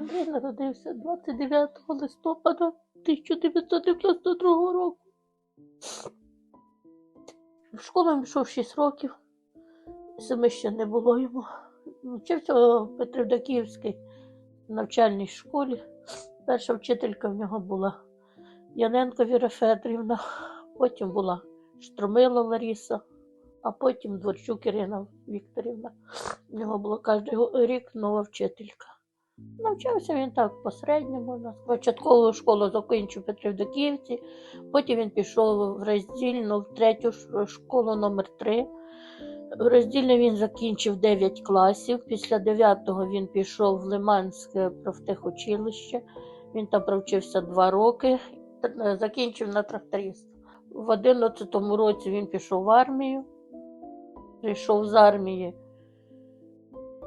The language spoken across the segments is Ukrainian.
Андрій народився 29 листопада 1992 року. В школу пішов 6 років, семи ще не було йому. Вчився в Петрівдаківській навчальній школі. Перша вчителька в нього була Яненко Віра Федорівна, потім була Штромила Лариса, а потім Дворчук Ірина Вікторівна. У нього була кожен рік нова вчителька. Навчався він так посередньо, можна сказати. Початкову школу закінчив в Петрівдоківці, потім він пішов в роздільну в третю школу номер 3 В роздільні він закінчив 9 класів. Після 9-го він пішов в Лиманське профтехучилище. Він там провчився 2 роки, закінчив на тракторист. В 11-му році він пішов в армію, прийшов з армії.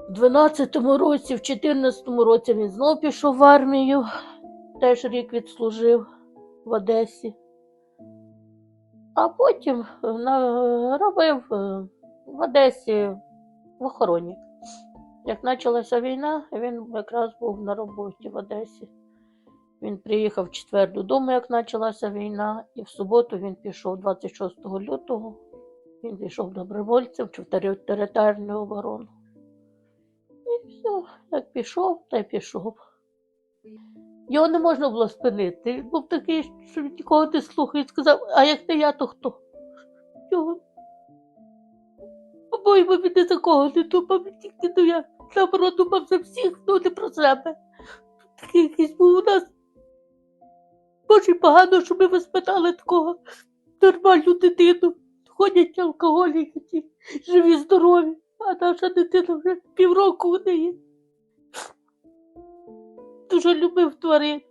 В 12-му році, в 14-му році він знову пішов в армію, теж рік відслужив в Одесі. А потім робив е, в Одесі в охороні. Як почалася війна, він якраз був на роботі в Одесі. Він приїхав в четвер додому, як почалася війна, і в суботу він пішов 26 лютого. Він пішов добровольцем в тери- територіальну оборону. І все, як пішов, та й пішов. Його не можна було спинити. Він був такий, що він нікого не слухав. Він сказав, а як не я, то хто? Його. По-моєму, він не такого не думав, він тільки ну я наоборот думав за всіх, ну не про себе. Такий якийсь був у нас. Боже, погано, що ми воспитали такого нормальну дитину. Ходять алкоголіки, живі, здорові, а наша дитина вже півроку у неї. Дуже любив тварин.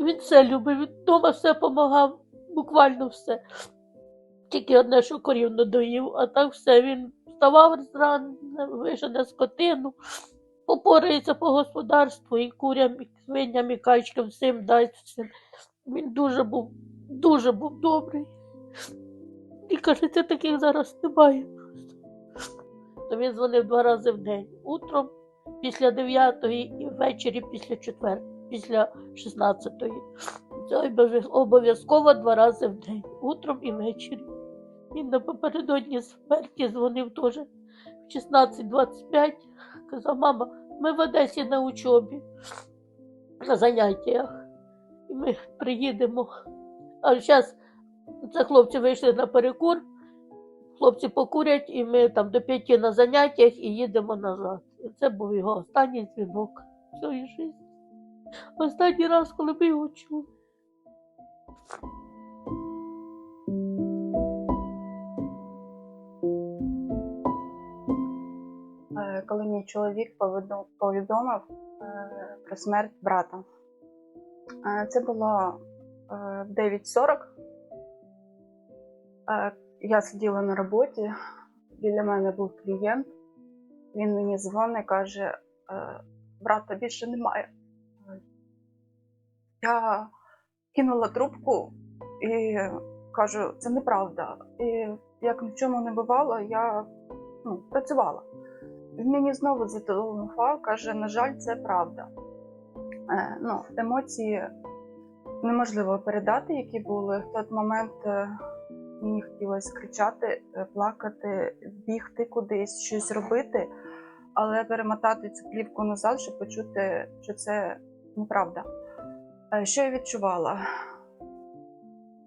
Він все любив, він вдома все допомагав, буквально все. Тільки одне, що корів не доїв, а так все. Він вставав зрано, вижене скотину, попорається по господарству і курям, і свиням, і качкам, всім дасть всім. Він дуже був, дуже був добрий. І кажеться, таких зараз немає. То він дзвонив два рази в день. Утром після 9 і ввечері після 4, після 16. Це обов'яз- обов'язково два рази в день, утром і ввечері. Він напередодні смерті дзвонив теж в 16.25. Казав, мама, ми в Одесі на учобі, на заняттях. І ми приїдемо. А зараз це хлопці вийшли на перекур, хлопці покурять, і ми там до п'яті на заняттях і їдемо назад. І це був його останній дзвінок в своїй житті. Останній раз, коли ми його чули. Е, коли мій чоловік повідомив е, про смерть брата. Е, Це було в 9.40. Я сиділа на роботі, біля мене був клієнт. Він мені дзвонить, каже: е, брата більше немає. Я кинула трубку і кажу, це неправда. І як ні в чому не бувало, я ну, працювала. Він мені знову зателефонував, каже, на жаль, це правда. Е, ну, емоції неможливо передати, які були. В той момент е, мені хотілося кричати, е, плакати, бігти кудись, щось робити, але перемотати цю плівку назад, щоб почути, що це неправда. Е, що я відчувала?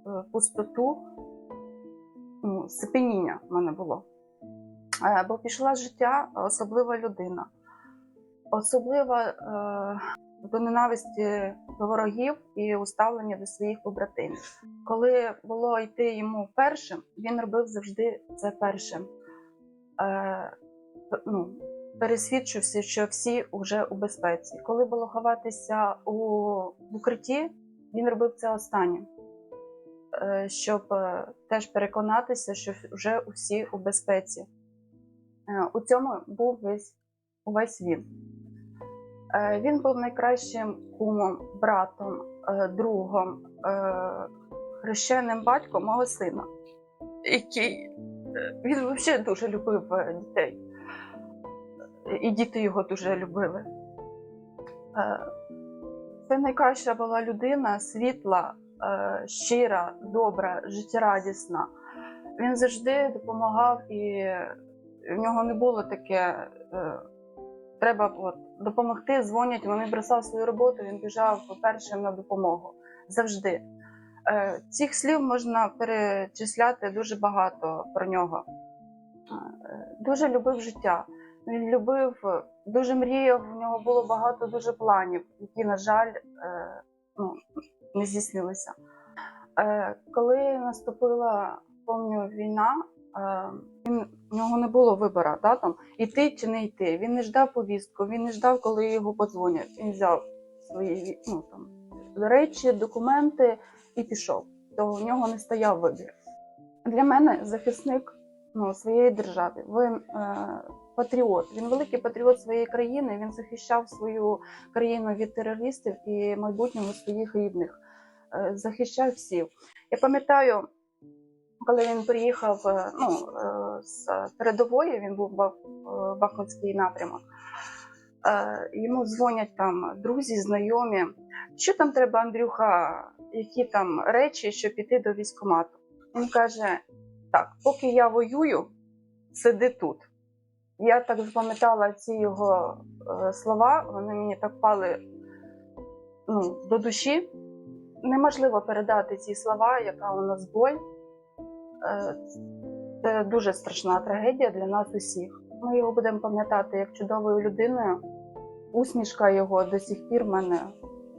Е, Пустоту, ну, сипеніння в мене було. Е, бо пішла життя особлива людина, особлива до ненависті до ворогів і уставлення до своїх побратимів. Коли було йти йому першим, він робив завжди це першим. Е, ну, пересвідчився, що всі вже у безпеці. Коли було ховатися у в укритті, він робив це останнім, е, щоб е, теж переконатися, що вже усі у безпеці. Е, У цьому був весь увесь він. Е, Він був найкращим кумом, братом, е, другом, е, хрещеним батьком мого сина, який він взагалі дуже любив дітей. І діти його дуже любили. Це найкраща була людина, світла, щира, добра, життєрадісна. Він завжди допомагав, і в нього не було таке. Треба от, допомогти, дзвонять. Він бросав свою роботу, він біжав першим на допомогу. Завжди. Е, Цих слів можна перечисляти дуже багато про нього. Е, Дуже любив життя. Він любив, дуже мріяв, у нього було багато дуже планів, які, на жаль, е, ну, не здійснилися. Коли наступила помню, війна, він, у нього не було вибору, да, там, іти чи не йти. Він не ждав повістку, він не ждав, коли його подзвонять. Він взяв свої ну, там, речі, документи і пішов. То у нього не стояв вибір. Для мене захисник ну, своєї держави. Він е, патріот. Він великий патріот своєї країни. Він захищав свою країну від терористів і майбутнього своїх рідних. Е, захищав всіх. Я пам'ятаю, коли він приїхав е, ну, е, з передової, він був е, Бахмутський напрямок. Йому дзвонять там друзі, знайомі. Що там треба, Андрюха, які там речі, щоб піти до військкомату? Він каже: так, поки я воюю, сиди тут. Я так запам'ятала ці його слова, вони мені так пали ну, до душі. Неможливо передати ці слова, яка у нас боль. Е, Це дуже страшна трагедія для нас усіх. Ми його будемо пам'ятати як чудовою людиною. Усмішка його до сих пір в мене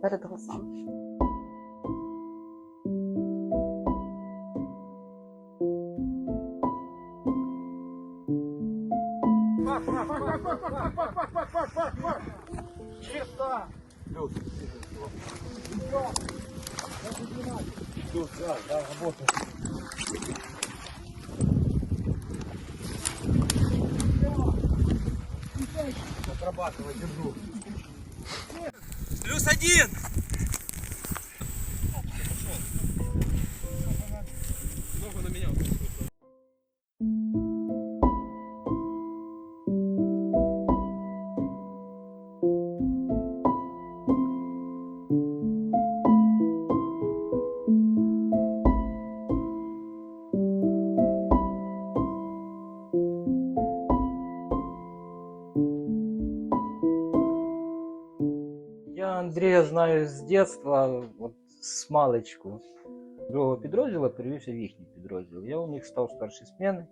перед глазами. тут, да, да, работает. Отрабатывай, держу. Плюс один! З дитинства, от з маличку. Другого підрозділу перевівся в їхній підрозділ. Я у них став старший зміни.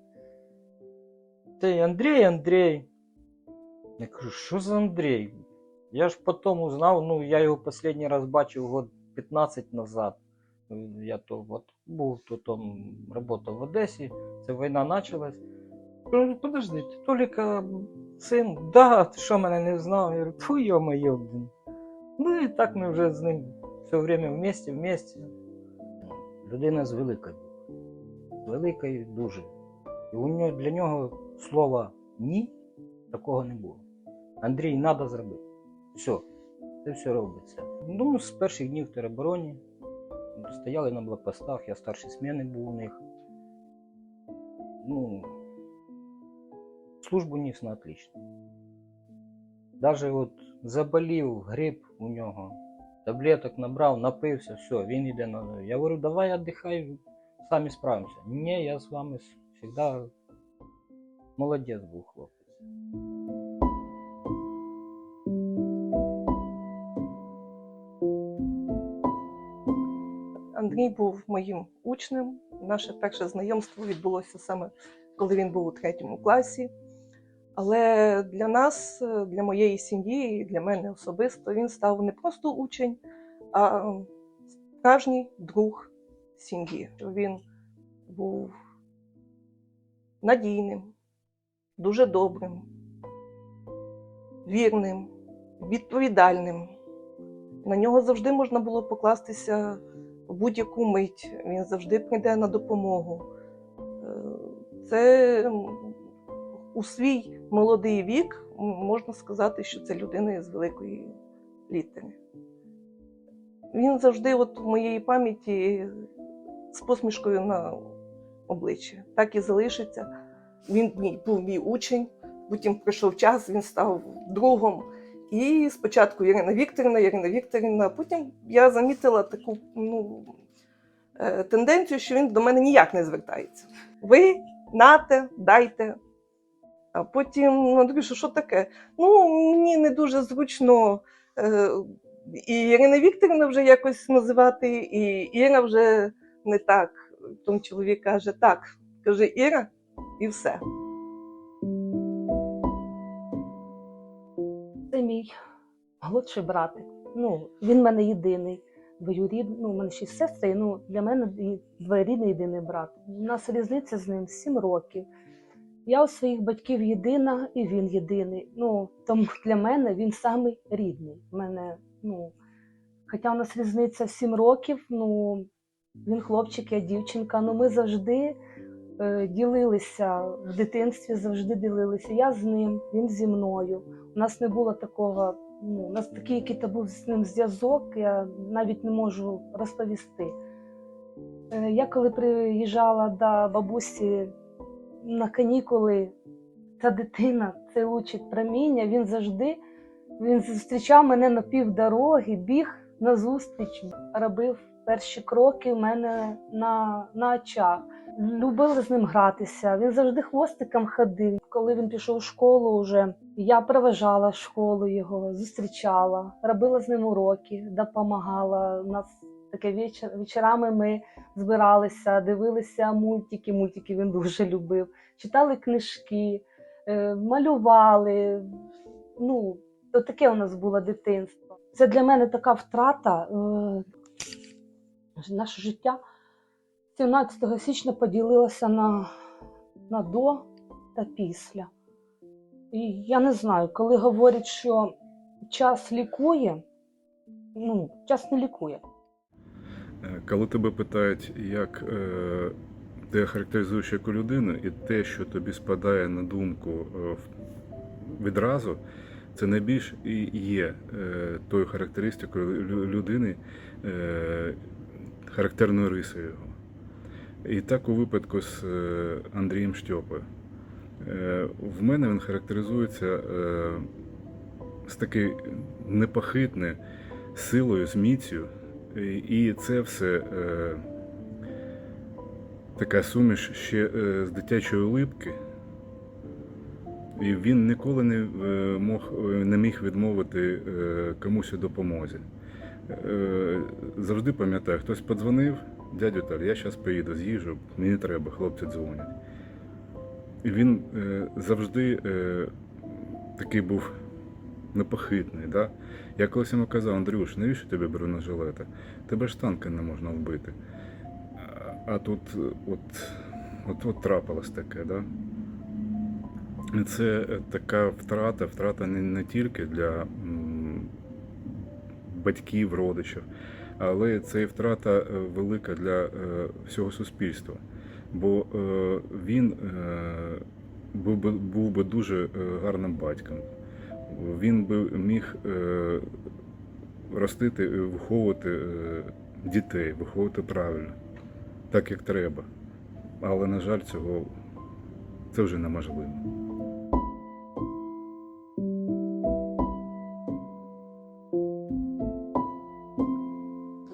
Ти Андрій, Андрій. Я кажу, що за Андрій? Я ж потім узнав, ну я його останній раз бачив год 15 назад. Я то от був то там працював в Одесі, ця війна почалась. Кажу, подожди, ти Толіка син? Да, ти що мене не знав? Я говорю, фу, йо-моє. Ну і так ми вже з ним все время вместе, вместе. Людина з великою. З великою дуже. І у нього, для нього слова ні такого не було. Андрій, треба зробити. Все, це все робиться. Ну, з перших днів в теробороні стояли на блокпостах, я старший зміни був у них. Ну, службу ніс на отлично. Даже от заболів грип у нього, таблеток набрав, напився, все, він йде на. Я говорю, давай віддихай, самі справимося. Ні, я з вами завжди молодець був хлопець. Андрій був моїм учнем. Наше перше знайомство відбулося саме коли він був у третьому класі. Але для нас, е, для моєї сім'ї для мене особисто, він став не просто учень, а справжній друг сім'ї. Він був надійним, дуже добрим, вірним, відповідальним. На нього завжди можна було покластися в будь-яку мить. Він завжди прийде на допомогу. Е, Це у свій молодий вік можна сказати, що це людина з великої літери. Він завжди, от в моєї пам'яті, з посмішкою на обличчі. Так і залишиться. Він мій- був мій учень, потім прийшов час, він став другом. І спочатку Ірина Вікторівна, Ірина Вікторівна, потім я замітила таку ну, е, тенденцію, що він до мене ніяк не звертається. Ви нате, дайте. А потім ну, Андрій, що, що таке? Ну, мені не дуже зручно е, і Ірина Вікторівна вже якось називати, і Іра вже не так. Тому чоловік каже, так, каже Іра, і все. Це мій молодший братик. Ну, він в мене єдиний. Двоюрідний, ну, у мене й сестри, ну, для мене двоюрідний єдиний брат. У нас різниця з ним 7 років. Я у своїх батьків єдина, і він єдиний. Ну, тому для мене він самий рідний. У мене, ну, хоча у нас різниця в 7 років, ну, він хлопчик, я дівчинка, ну ми завжди е, ділилися в дитинстві, завжди ділилися. Я з ним, він зі мною. У нас не було такого, ну, у нас такий який-то був з ним зв'язок, я навіть не можу розповісти. Е, Я коли приїжджала до бабусі на канікули, ця дитина, це учить проміння, він завжди він зустрічав мене на півдороги, біг назустріч, робив перші кроки в мене на, на очах. Любили з ним гратися. Він завжди хвостиком ходив. Коли він пішов в школу, вже я проважала школу його, зустрічала, робила з ним уроки, допомагала. У нас таке вечір, вечорами ми збиралися, дивилися мультики. Мультики він дуже любив, читали книжки, е, малювали. Ну, таке у нас було дитинство. Це для мене така втрата. Е, наше життя 17 січня поділилося на, на до та після. І я не знаю, коли говорять, що час лікує, ну, час не лікує. Е, Коли тебе питають, як е, ти характеризуєш яку людину, і те, що тобі спадає на думку е, відразу, це найбільш і є тою характеристикою людини, характерною рисою його. І так у випадку з Андрієм Штьопою. В мене він характеризується з такою непохитною силою, з. І- це все е, така суміш ще е, з дитячої улипки. І він ніколи не, е, мог, е, не міг відмовити комусь у допомозі. Завжди пам'ятаю, хтось подзвонив, дядю Таль, я зараз поїду, з'їжджу, мені треба, хлопці дзвонять. І він завжди такий був непохитний. Да? Я колись йому казав, Андрюш, навіщо тобі бронежилета? Тебе ж танки не можна вбити. А- тут е, от, от, от трапилось таке, да? Це е, така втрата, втрата не, не тільки для батьків, родичів, але це і втрата е, велика для всього суспільства. Бо він би, був би дуже гарним батьком. Він би міг е, ростити, е, виховувати е, дітей, виховувати правильно, так як треба. Але, на жаль, цього це вже неможливо.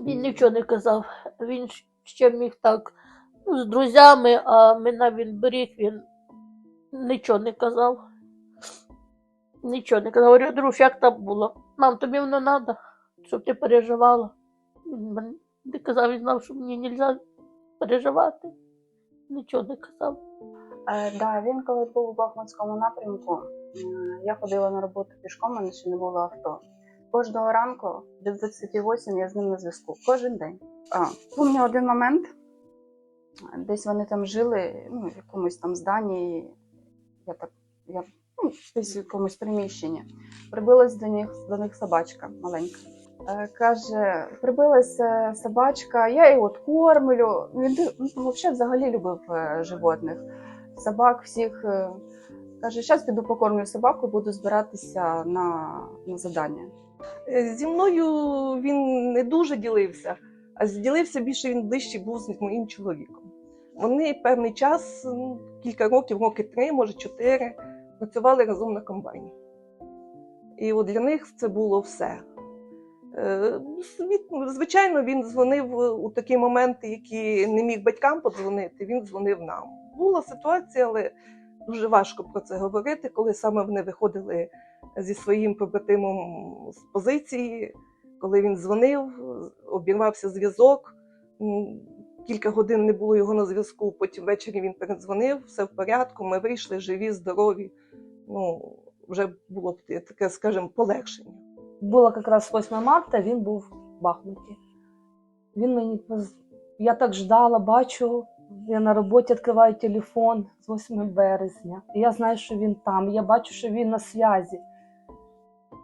Він нічого не казав. Він ще міг так ну, з друзями, а мене він беріг, він нічого не казав. Нічого не казав. Говорю, друж, як там було? Мам, тобі воно треба, щоб ти переживала. Він не казав, він знав, що мені не можна переживати. Нічого не казав. Е, да, він коли був у Бахмутському напрямку, е, я ходила на роботу пішком, мене ще не було авто. Кожного ранку до 28 я з ним на зв'язку. Кожен день. А, помню один момент. Десь вони там жили, ну, в якомусь там зданні, я так, я, ну, десь в якомусь приміщенні. Прибилась до них, до них собачка маленька. Е, Каже, прибилася собачка, я її от кормлю. Він ну, взагалі любив е, животних собак всіх. е, Каже, зараз піду покормлю собаку, буду збиратися на, на задання. Зі мною він не дуже ділився, а ділився більше він ближче був з моїм чоловіком. Вони певний час, ну, кілька років, роки три, може чотири, працювали разом на комбайні. І от для них це було все. Е, Звичайно, він дзвонив у такі моменти, які не міг батькам подзвонити, він дзвонив нам. Була ситуація, але дуже важко про це говорити, коли саме вони виходили зі своїм побратимом з позиції, коли він дзвонив, обірвався зв'язок. Кілька годин не було його на зв'язку. Потім ввечері він передзвонив, все в порядку. Ми вийшли живі, здорові. Ну, вже було таке, скажімо, полегшення. Було якраз 8 марта, він був в Бахмуті. Він мені я так ждала, бачу, я на роботі відкриваю телефон з 8 березня. І я знаю, що він там. Я бачу, що він на зв'язі.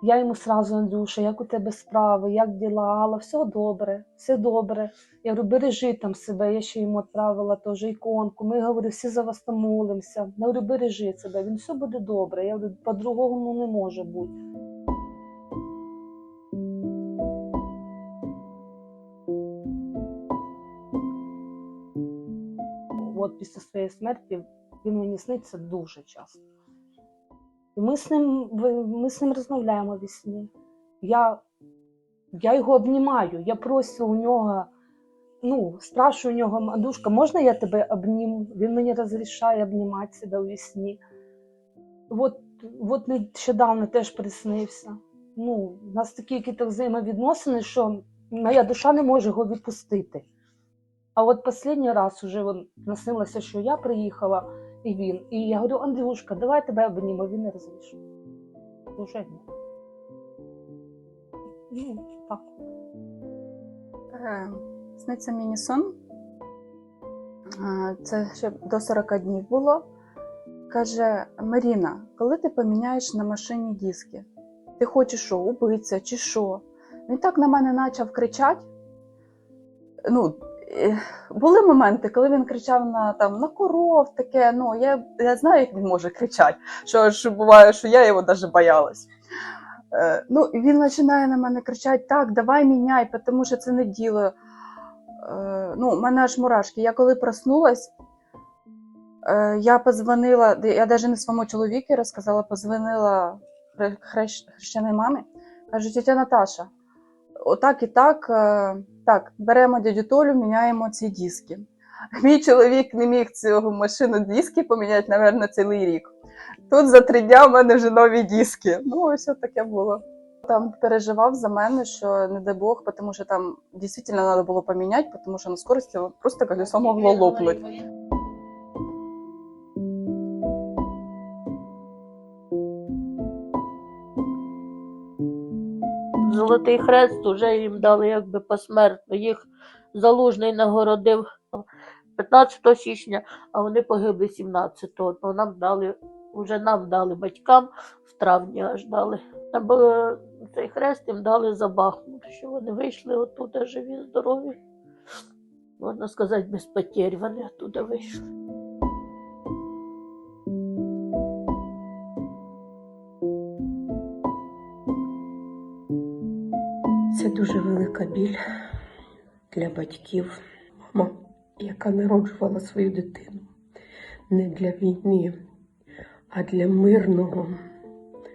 Я йому сразу, Андрюша, як у тебе справи, як діла? Алла, все добре, все добре. Я говорю, бережи там себе. Я ще йому відправила теж іконку. Ми говорю, всі за вас там молимося. Я говорю, бережи себе, він все буде добре. Я говорю, по-другому не може бути. От після своєї смерті він мені сниться дуже часто. Ми з ним, ми з ним розмовляємо в сні. Я, я його обнімаю, я прошу у нього, ну, спрашиваю у нього, Мадушка, можна я тебе обніму? Він мені розрішає обнімати себе у сні. От, от нещодавно теж приснився. Ну, у нас такі якісь взаємовідносини, що моя душа не може його відпустити. А от останній раз уже наснилося, що я приїхала, і він. І я говорю, Андрюшка, давай тебе обніму, він не розрішив. Уже ні. Ну, так. Е, Сниться мені сон. Е, Це ще до 40 днів було. Каже: Маріна, коли ти поміняєш на машині диски? Ти хочеш що, убитися чи що? Він так на мене почав кричати. Ну, е, були моменти, коли він кричав на, там, на коров, таке. Ну, я, я знаю, як він може кричати. Що, що буває, що я його навіть боялась. Е, ну, він починає на мене кричати: так, давай міняй, тому що це не діло. Е, ну, у мене аж мурашки. Я коли проснулась, е, я позвонила, я навіть не своєму чоловіку розказала, позвонила хре- хрещ- хрещеній мамі. Кажу, тетя Наташа, отак і так, так, беремо дядю Толю, міняємо ці диски. Мій чоловік не міг цього машину диски поміняти, мабуть, цілий рік. Тут за три дня в мене вже нові диски. Ну, ось таке було. Там переживав за мене, що не дай Бог, тому що там дійсно треба було поміняти, тому що на скорості просто колесо могло лопнути. Золотий хрест вже їм дали якби посмертно. Їх залужний нагородив 15 січня, а вони погибли 17-го. То нам дали, вже нам дали батькам в травні аж дали. Або цей хрест їм дали за Бахмут, що вони вийшли оттуда живі, здорові. Можна сказати, без потерь вони оттуда вийшли. Дуже велика біль для батьків. Мама, яка народжувала свою дитину не для війни, а для мирного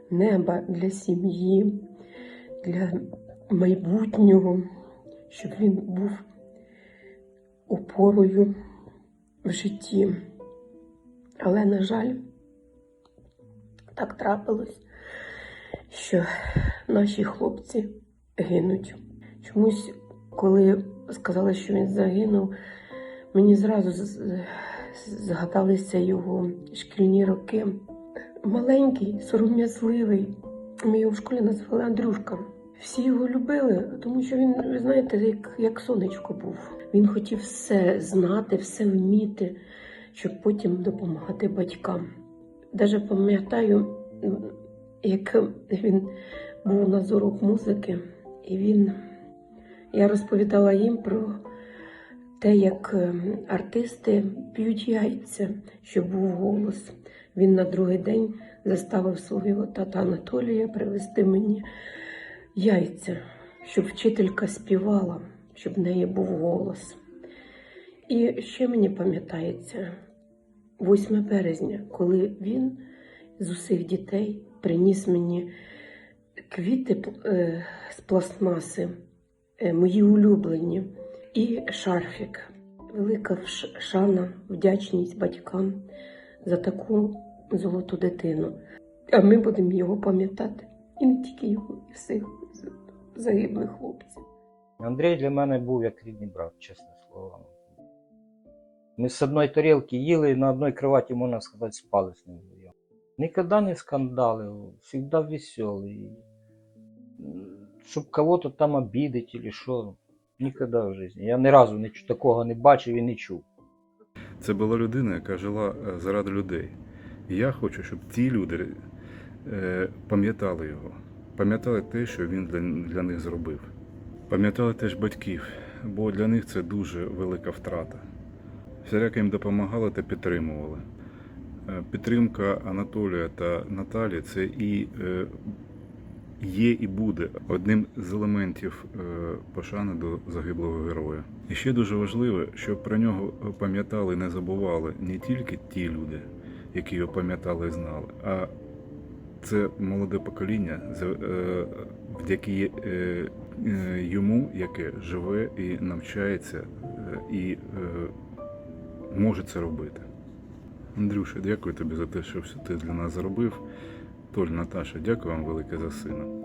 неба, для сім'ї, для майбутнього, щоб він був опорою в житті. Але, на жаль, так трапилось, що наші хлопці гинуть. Чомусь, коли сказали, що він загинув, мені зразу згадалися його шкільні роки. Маленький, сором'язливий. Ми його в школі назвали Андрюшка. Всі його любили, тому що він, ви знаєте, як, як сонечко був. Він хотів все знати, все вміти, щоб потім допомагати батькам. Даже пам'ятаю, як він був на урок музики, і він я розповідала їм про те, як е, артисти п'ють яйця, щоб був голос. Він на другий день заставив свого тата Анатолія привезти мені яйця, щоб вчителька співала, щоб в неї був голос. І ще мені пам'ятається 8 березня, коли він з усіх дітей приніс мені квіти е, з пластмаси, е, мої улюблені, і шарфік. Велика шана, вдячність батькам за таку золоту дитину. А ми будемо його пам'ятати. І не тільки його, і всіх загиблих хлопців. Андрій для мене був як рідний брат, чесне слово. Ми з одної тарілки їли, на одній кроваті, можна сказати, спали з ним Ніколи не скандалив, завжди веселий. М, Щоб кого-то там обидеть или що, ніколи в житті. Я ні разу такого не бачив і не чув. Це була людина, яка жила е, заради людей. І я хочу, щоб ті люди е, пам'ятали його, пам'ятали те, що він для, для них зробив. Пам'ятали теж батьків, бо для них це дуже велика втрата. Всіляко їм допомагали та підтримували. Е, Підтримка Анатолія та Наталі це і е, є і буде одним з елементів е, пошани до загиблого героя. І ще дуже важливо, щоб про нього пам'ятали не забували не тільки ті люди, які його пам'ятали і знали, а це молоде покоління, за- завдяки йому, яке живе і навчається, і може це робити. Андрюша, дякую тобі за те, що все ти для нас зробив. Толь, Наташа, дякую вам велике за сина.